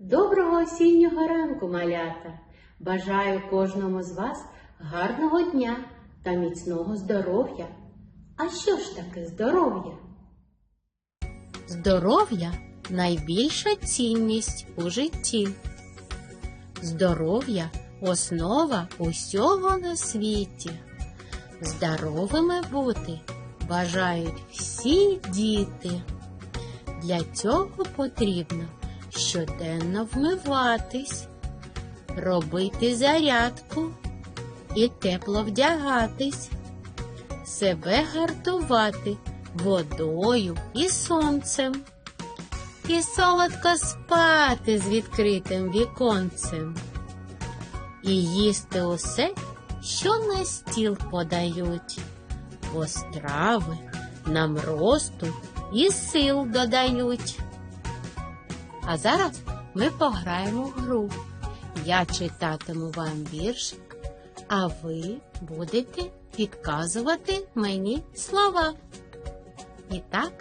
Доброго осіннього ранку, малята! Бажаю кожному з вас гарного дня та міцного здоров'я. А що ж таке здоров'я? Здоров'я найбільша цінність у житті. Здоров'я основа усього на світі. Здоровими бути бажають всі діти. Для цього потрібно щоденно вмиватись, робити зарядку і тепло вдягатись, себе гартувати водою і сонцем, і солодко спати з відкритим віконцем, і їсти усе, що на стіл подають, бо страви нам росту і сил додають. А зараз ми пограємо в гру. Я читатиму вам віршик, а ви будете підказувати мені слова. І так,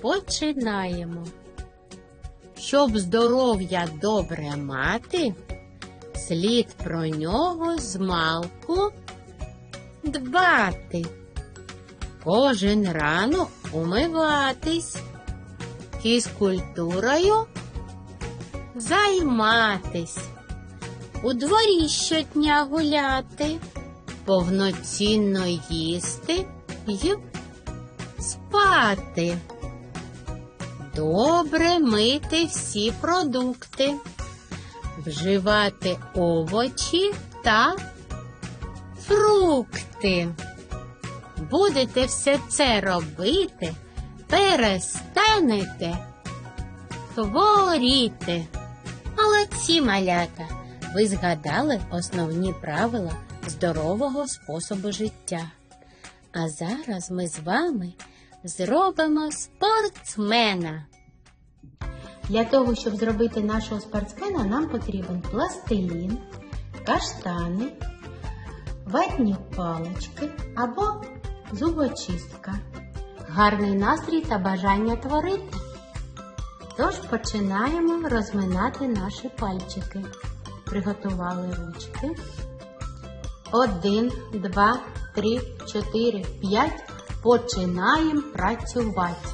починаємо. Щоб здоров'я добре мати, слід про нього змалку дбати. Кожен ранок умиватись, фізкультурою займатись, у дворі щодня гуляти, повноцінно їсти й спати. Добре мити всі продукти, вживати овочі та фрукти. Будете все це робити, перестанете хворіти. Молодці малята! Ви згадали основні правила здорового способу життя. А зараз ми з вами зробимо спортсмена. Для того, щоб зробити нашого спортсмена, нам потрібен пластилін, каштани, ватні палички або зубочистка, гарний настрій та бажання творити. Тож починаємо розминати наші пальчики. Приготували ручки. Один, два, три, чотири, п'ять. Починаємо працювати.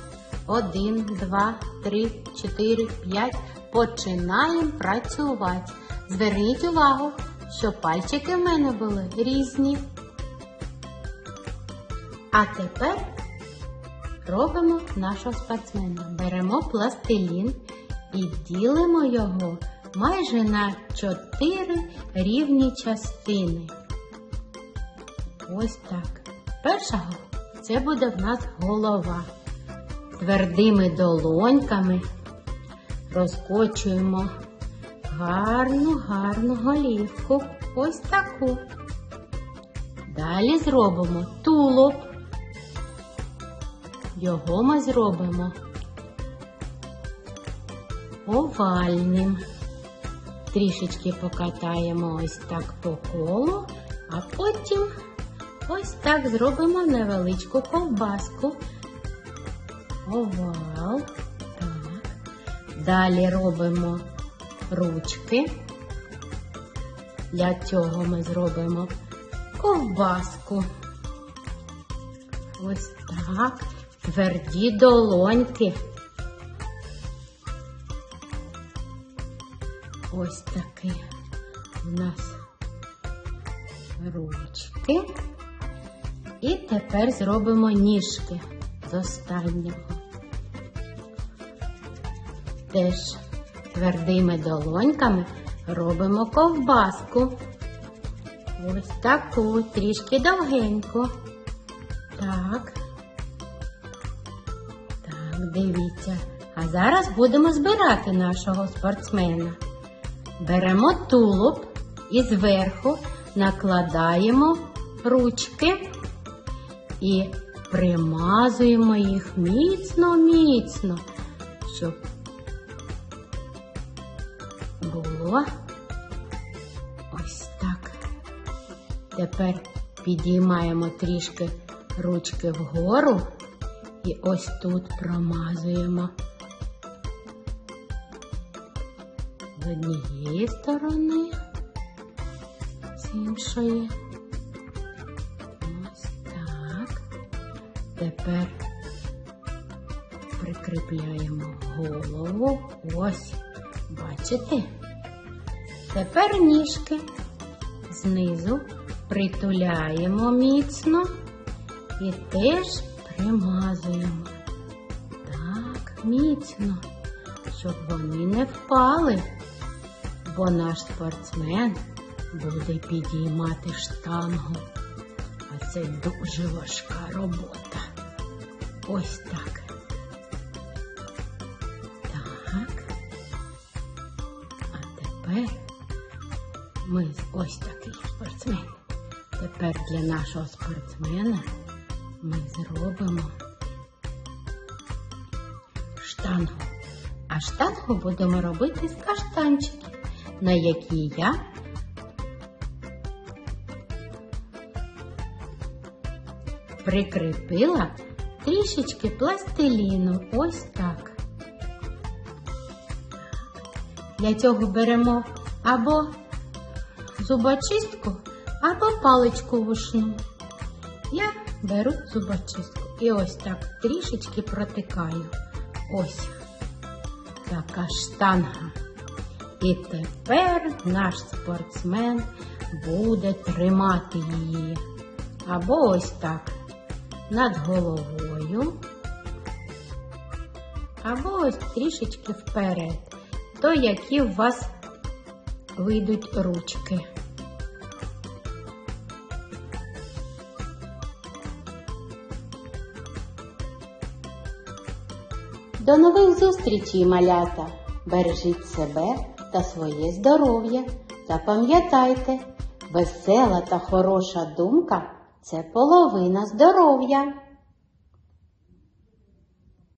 Один, два, три, чотири, п'ять. Починаємо працювати. Зверніть увагу, що пальчики в мене були різні. А тепер робимо нашого спортсмена. Беремо пластилін і ділимо його майже на 4 рівні частини. Ось так. Перша це буде в нас голова. Твердими долоньками розкочуємо гарну, гарну голівку. Ось таку. Далі зробимо тулуб. Його ми зробимо овальним. Трішечки покатаємо ось так по колу, а потім ось так зробимо невеличку ковбаску. Овал. Так. Далі робимо ручки. Для цього ми зробимо ковбаску. Ось так. Тверді долоньки. Ось такі у нас ручки. І тепер зробимо ніжки з останнього. Теж твердими долоньками робимо ковбаску. Ось таку, трішки довгеньку. Так. Дивіться. А зараз будемо збирати нашого спортсмена. Беремо тулуб і зверху накладаємо ручки і примазуємо їх міцно-міцно, щоб було ось так. Тепер підіймаємо трішки ручки вгору і ось тут промазуємо. з однієї сторони, з іншої. Ось так. Тепер прикріпляємо голову. Ось, бачите? Тепер ніжки знизу притуляємо міцно і теж примазуємо. Так, міцно, щоб вони не впали, бо наш спортсмен буде підіймати штангу. А це дуже важка робота. Ось так. Так. А тепер ми ось такий спортсмен. Тепер для нашого спортсмена ми зробимо штангу. А штангу будемо робити з каштанчиків, на які я прикріпила трішечки пластиліну. Ось так. Для цього беремо або зубочистку, або паличку вушну. Я беру зубочистку і ось так трішечки протикаю. Ось така штанга. І тепер наш спортсмен буде тримати її. Або ось так над головою, або ось трішечки вперед, то які у вас вийдуть ручки. До нових зустрічей, малята! Бережіть себе та своє здоров'я. Та пам'ятайте, весела та хороша думка це половина здоров'я.